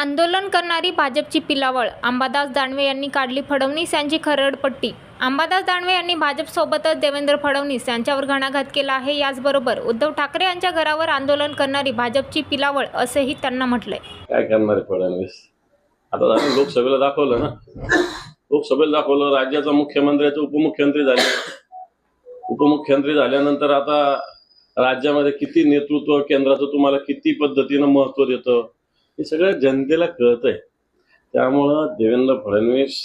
आंदोलन करणारी भाजपची पिलावळ. अंबादास दानवे यांनी काढली फडणवीस यांची खरडपट्टी अंबादास दानवे यांनी भाजपसोबतच देवेंद्र फडणवीस यांच्यावर घणाघात केला आहे. याचबरोबर उद्धव ठाकरे यांच्या घरावर आंदोलन करणारी भाजपची पिलावळ असंही त्यांना म्हटलंय. काय करणार फडणवीस? आता आम्ही लोकसभेला दाखवलं ना. लोकसभेला दाखवलं राज्याचा मुख्यमंत्र्याचं उपमुख्यमंत्री झाले. उपमुख्यमंत्री झाल्यानंतर आता राज्यामध्ये किती नेतृत्व केंद्राचं तुम्हाला किती पद्धतीनं महत्त्व देतं? हे सगळं जनतेला कळत आहे त्यामुळं देवेंद्र फडणवीस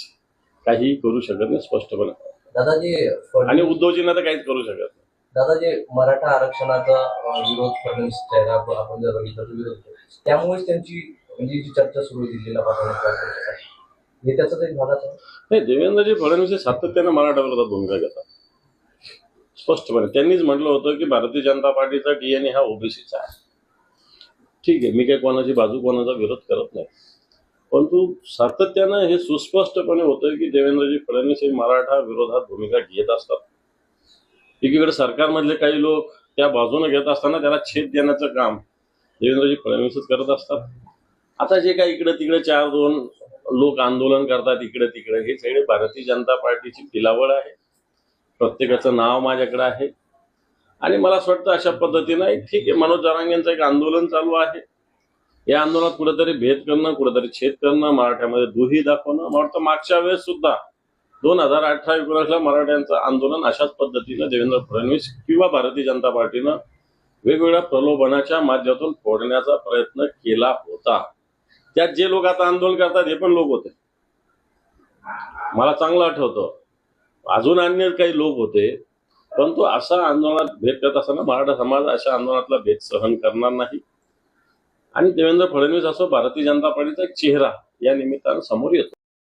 काही करू शकत नाही स्पष्टपणे. दादा जे आणि फडणवीस उद्धवजींना तर काहीच करू शकत नाही. दादा जे मराठा आरक्षणाचा अं, विरोध फडणवीस आपण आपण जर बघितलं तर विरोध. त्यामुळेच त्यांची म्हणजे जी चर्चा सुरू आहे दिल्लीला पाठवण्याची हे त्याचाच एक भागाच आहे नाही देवेंद्रजी फडणवीस हे सातत्यानं मराठा विरोधात भूमिका घेतात. स्पष्टपणे. त्यांनीच म्हटलं होतं की भारतीय जनता पार्टीचा डीएनए हा ओबीसीचा आहे. ठीक आहे मी काही कोणाची बाजू कोणाचा विरोध करत नाही. परंतु सातत्यानं हे सुस्पष्टपणे होतं की देवेंद्रजी फडणवीस हे मराठा विरोधात भूमिका घेत असतात. एकीकडे सरकारमधले काही लोक त्या बाजूने घेत असताना त्याला छेद देण्याचं काम देवेंद्रजी फडणवीसच करत असतात. आता जे काही इकडे तिकडे चार दोन लोक आंदोलन करतात इकडे तिकडे हे सगळे भारतीय जनता पार्टीची पिलावळ आहे. प्रत्येकाचं नाव माझ्याकडे आहे. आणि मला असं वाटतं अशा पद्धतीनं एक ठीक आहे मनोज जरांगेंचं एक आंदोलन चालू आहे. या आंदोलनात कुठेतरी भेद करणं कुठेतरी छेद करणं मराठ्यामध्ये दुही दाखवणं मला वाटतं मागच्या वेळेस सुद्धा दोन हजार अठरा एकोणीसला मराठ्यांचं आंदोलन अशाच पद्धतीनं देवेंद्र फडणवीस किंवा भारतीय जनता पार्टीनं वेगवेगळ्या प्रलोभनाच्या माध्यमातून फोडण्याचा प्रयत्न केला होता. त्यात जे लोक आता आंदोलन करतात हे पण लोक होते. मला चांगलं आठवतं. अजून अन्य काही लोक होते परंतु असा आंदोलनात भेद करत असताना मराठा समाज अशा आंदोलनातला भेद सहन करणार नाही. आणि देवेंद्र फडणवीस असो भारतीय जनता पार्टीचा चेहरा या निमित्तानं समोर येतो.